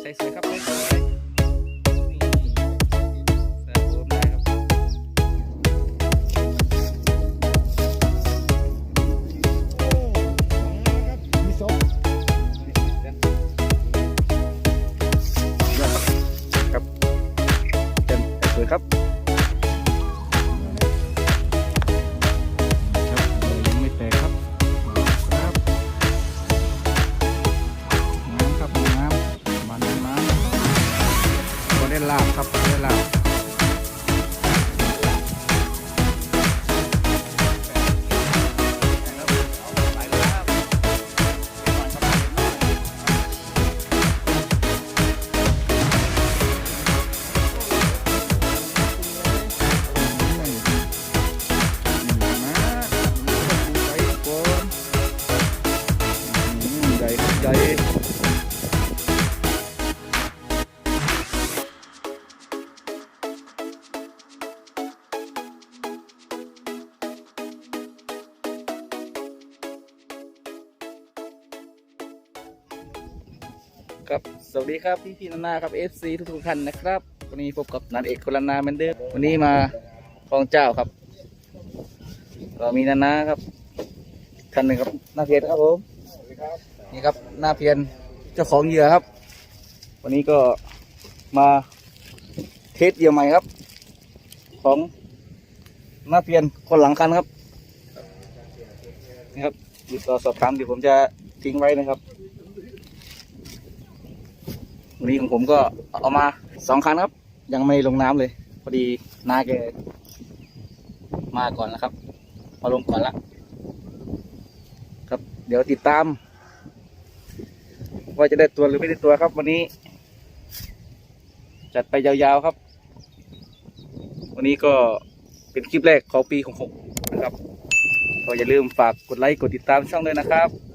ใส่สวยครับใส่สวย ครับ ดีครับพี่พี่ๆนานาครับ FC ทุกทุกๆท่านนะครับ วันนี้พบกับนันเอกคนละนาเหมือนเดิมวันนี้มาคลองเจ้าครับ ก็มีนานาครับท่านหนึ่งครับหน้าเพียนครับผมนี่ครับหน้าเพียนเจ้าของเหยื่อครับ วันนี้ก็มาเทสเหยื่อใหม่ครับ ของหน้าเพียนคนหลังคันครับนี่ครับติดต่อสอบถามเดี๋ยวผมจะทิ้งไว้นะครับ วันนี้ของผมก็เอามาสองคันครับ ยังไม่ลงน้ำเลย พอดีนาแกมาก่อนแล้วครับมาลงก่อนละครับ เดี๋ยวติดตาม ว่าจะได้ตัวหรือไม่ได้ตัวครับ วันนี้ จัดไปยาวๆครับ วันนี้ก็เป็นคลิปแรกของปีของผมนะครับก็อย่าลืมฝากกดไลค์กดติดตามช่องด้วยนะครับ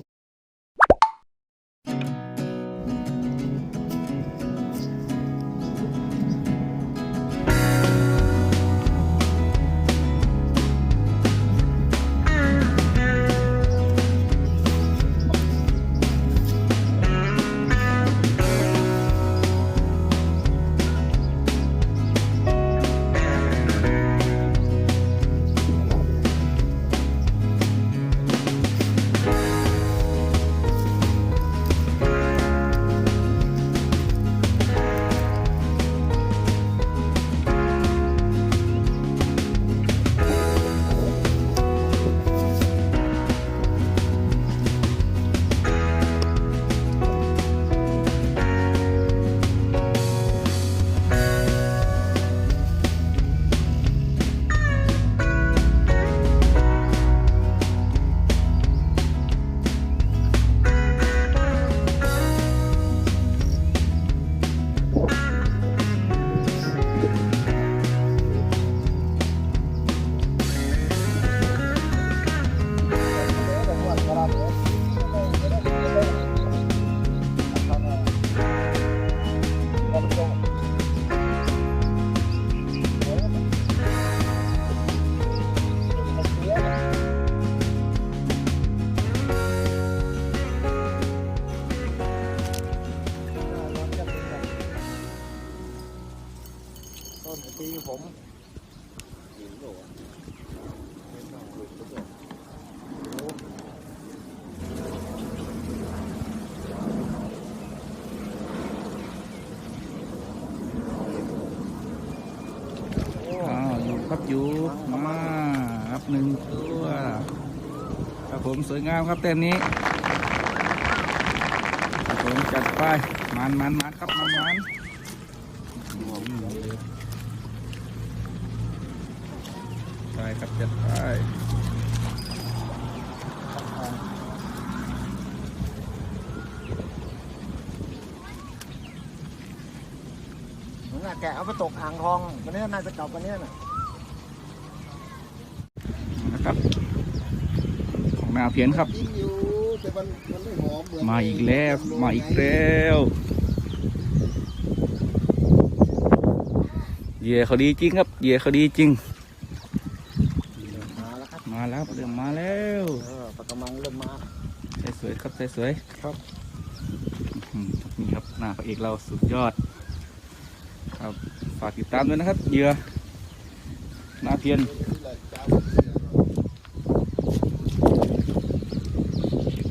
ต้นปีผมอ้าวอยู่ครับอยู่มาครับหนึ่งตัวครับผมสวยงามครับเต็มนี้ครับผมจัดไปมันมันมันครับมันมัน ไปครับจัดไปผมน่ะแกะเอาไปตกอ่างทองวันนี้น่าจะกลับวันนี้น่ะนะครับ ของนาเพียนครับกินอยู่แต่มันมันไม่หอมเหมือนมาอีกแล้วมาอีกแล้วเหยื่อเขาดีจริงครับเหยื่อเขาดีจริง มาแล้วครับ มาแล้ว เริ่มมาแล้วเออปลากระมังเริ่มมาใส่สวยครับใส่สวยครับอืมนี่ครับนน้าพระเอกเราสุดยอด ครับฝากติดตามด้วยนะครับเหยื่อนาเพียน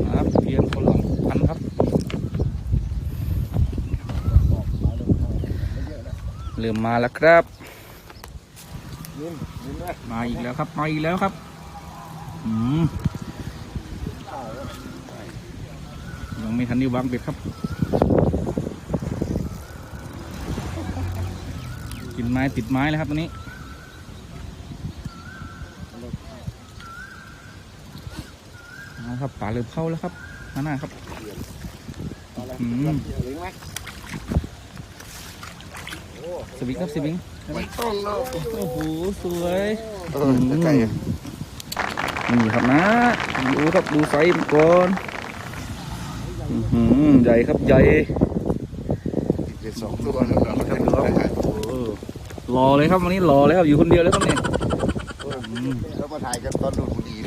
นาเพียนคนหลังพันครับ เริ่มมาแล้วครับยิ้มยิ้มเลยมาอีกแล้วครับ มาอีกแล้วครับอืม ยังไม่ทันได้วางเบ็ดครับ กินไม้ติดไม้แล้วครับตัวนี้เอาครับป่าเริ่มเข้าแล้วครับมาหน้าครับอะไรอืมเลี้ยงไหมโอ้สวิงครับสวิงไม่ต้องแล้วโอ้โห สวยเออใกล้ๆ นี่ครับนะ ดูครับดูไซส์มันก่อนอื้อหือใหญ่ครับใหญ่เจ็ดสองตัวแล้วเราครับดูครับโอ้รอเลยครับวันนี้รอเลยครับอยู่คนเดียวเลยครับเนี่ยแล้วมาถ่ายกันตอนดูดบุหรี่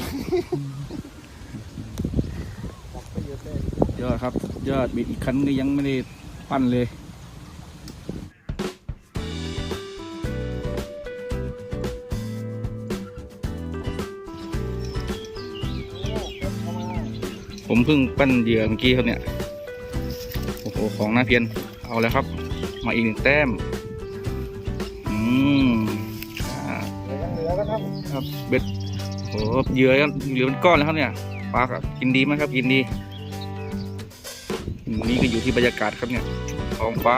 ยอดครับยอดบิดอีกคันก็ยังไม่ได้ปั้นเลย ผมเพิ่งปั้นเหยื่อเมื่อกี้ครับเนี่ยโอ้โหของน่าเพียนเอาแล้วครับ มาอีกหนึ่งแต้มอืมอ่าเหลยังเหลือแล้วครับครับเบ็ดโอ้โหเหยื่อเหยื่อเป็นก้อนแล้วครับเนี่ยปลาครับกินดีไหมครับกินดีนี่ก็อยู่ที่บรรยากาศครับเนี่ยท้องฟ้า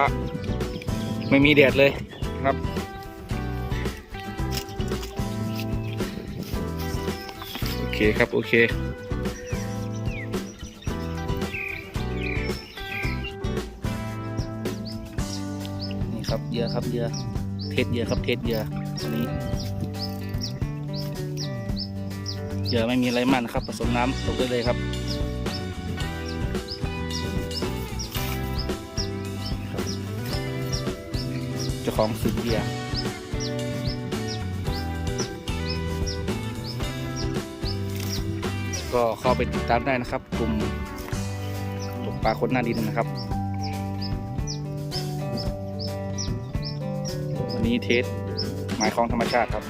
ไม่มีแดดเลยครับโอเคครับ โอเค ยื่อครับเยื่อเทสเยื่อครับเทสเยื่ออันนี้เยื่อไม่มีอะไรมากนะครับ ผสมน้ำตกได้เลยครับเจ้าของสุดเหยื่อก็เข้าไปติดตามได้นะครับ กลุ่มตกปลาคนหน้าดินนะครับ นนี้เทสหมายของธรรมชาติครับ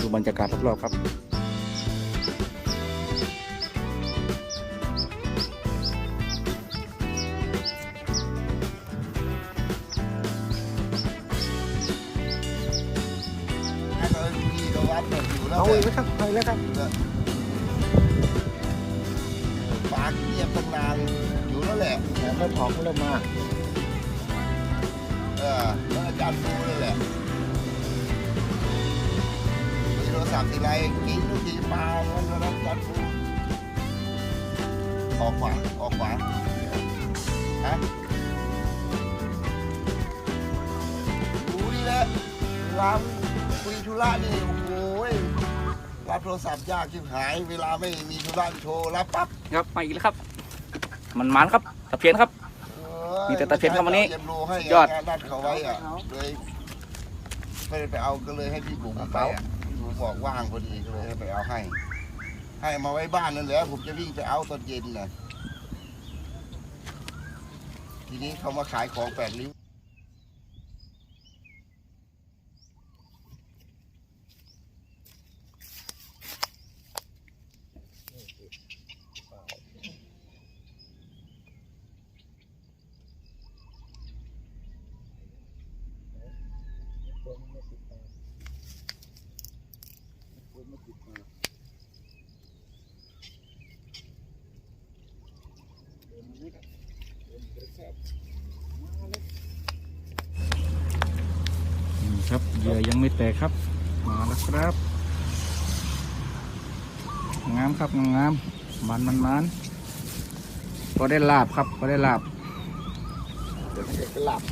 ดูบรรยากาศรอบๆครับเอาอีกไหมครับเอาอีกแล้วครับปากเงียบตั้งนานอยู่ แล้วแหละแต่ไม่ถอกเริ่มมาเออแล้วอาจารย์ดูเลยแหละมีโทรศัพท์ทีไรกินทุกทีปลาแล้วแล้วอาจารย์ดูออกขวาออกขวาฮะดูนี่แหละเวลาคุยธุระนี่โอ้โหรับโทรศัพท์ยากชิบหาย เวลาไม่มีธุระโทรรับปั๊บครับมาอีกแล้วครับ มันมันครับตะเพียนครับ มีแต่ตะเพียนครับวันนี้เย็นโลให้ยอดงานนัดเขาไว้อะเลยไม่ได้ไปเอาก็เลยให้พี่บุ๋มไปอะพี่บุ๋มบอกว่างพอดีก็เลยให้ไปเอาให้ ให้มาไว้บ้านนั่นแหละผมจะวิ่งไปเอาตอนเย็นน่ะทีนี้เขามาขายของแปดริ้ว อยังไม่แตกครับ มาแล้วครับ งามครับงามมันมันมันพอได้ลาบครับพอได้ลาบเดี๋ยวเด็กก็หลับ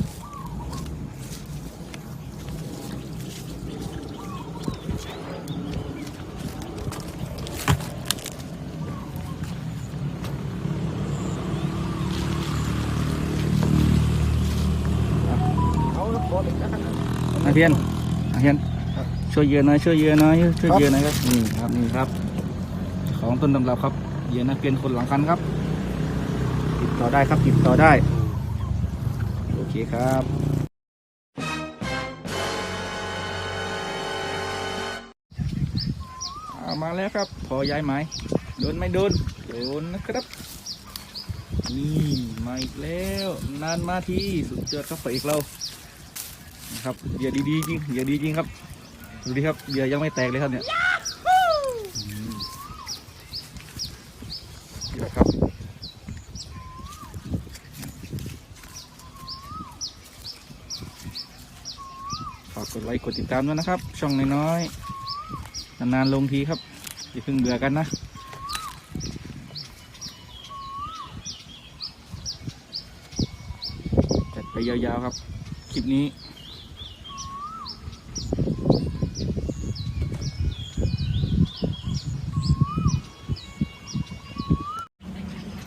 เอาแล้วพอเลยนะนาเพียนนา เพียนช่วยเหยื่อหน่อยช่วยเหยื่อหน่อยช่วยเหยื่อหน่อยครับนี่ครับนี่ครับขของต้นตำรับครับเหยื่อนักเรียนคนหลังคันครับ ติดต่อได้ครับติดต่อได้ โอเคครับเอามาแล้วครับ พอย้ายไม้โดนไม่โดนโดนนะครับ นี่มาอีกแล้ว นานมาทีสุดยอดครับไปอีกเรานะ ครับเหยื่อดีๆจริงเหยื่อดีจริงครับดูดิครับเหยื่อยังไม่แตกเลยครับเนี่ยเหยื่อครับฝากกดไลค์กดติดตามด้วยนะครับ ช่องน้อยๆนานๆลงทีครับอย่าเพิ่งเบื่อกันนะจัดไปยาวๆครับ คลิปนี้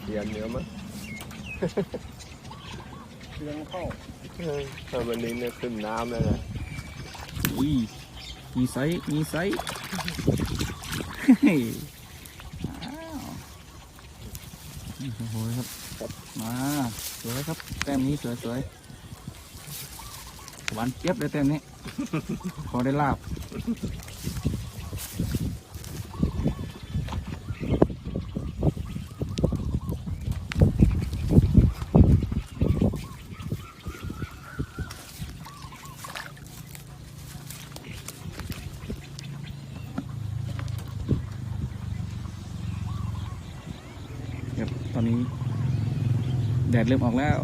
เรียนเยอะมั้ย เรื่องเข้า เออถ้าวันนี้เนี่ยขึ้นน้ำแล้วนะอุ้ยมีไซส์มีไซส์เฮ้ยโอ้โหครับมาสวยครับแต้มนี้สวยสวยหวานเจี๊ยบเลยแต้มนี้พอได้ลาบตอนนี้ แดเริ่มออกแล้ว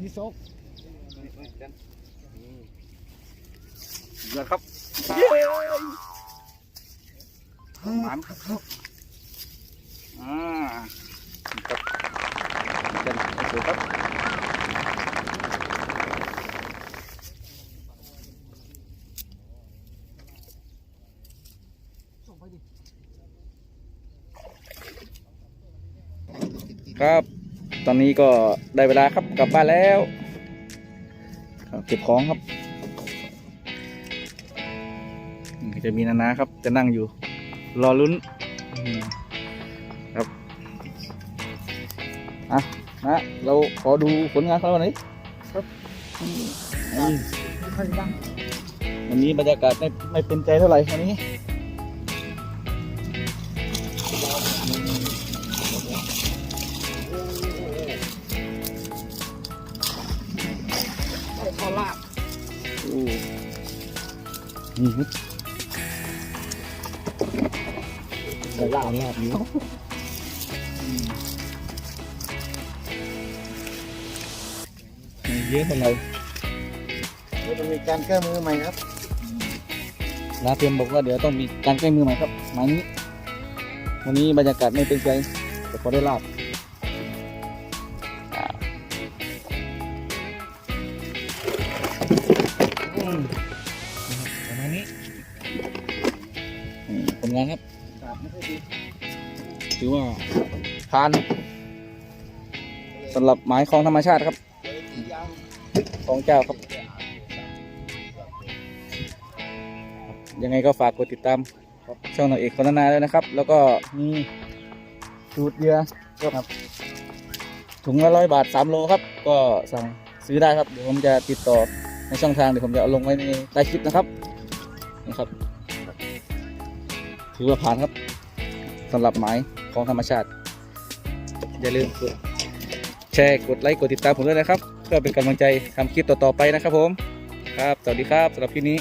แล้วครับพี่ศกเยอะครับหวานครับอ่าครับกันสวยครับครับ ตอนนี้ก็ได้เวลาครับกลับบ้านแล้วครับเก็บของครับนี่จะมีนานาครับ จะนั่งอยู่ รอลุ้นอืมครับอะนะเราขอดูผลงานเขาวันนี้ครับนี่วันนี้บรรยากาศไม่ไม่เป็นใจเท่าไหร่วันนี้ นี่ครับข้าวลาบลาบนี้เยอะเท่าไหร่ก็จะมีการแก้มือใหม่ครับลาเทียมบอกว่าเดี๋ยวต้องมีการแก้มือใหม่ครับหมายนี้วันนี้บรรยากาศไม่เป็นใจแต่พอได้ลาบ อืมผลงานครับ ถือว่าผ่านสำหรับหมายของธรรมชาติครับ ของเจ้าครับ ยังไงก็ฝากกดติดตามช่องนางเอกคนนาด้วยนะครับ แล้วก็มีสูตรเรือครับ ถุงละร้อยบาทสามโลครับ ก็สั่งซื้อได้ครับ เดี๋ยวผมจะติดต่อในช่องทางเดี๋ยวผมจะเอาลงไว้ในใต้คลิปนะครับนี่ครับ ถือว่าผ่านครับสำหรับหมายของธรรมชาติ อย่าลืมกดแชร์กดไลค์กดติดตามผมด้วยนะครับ เพื่อเป็นกำลังใจทำคลิปต่อๆไปนะครับผม ครับ สวัสดีครับสำหรับคลิปนี้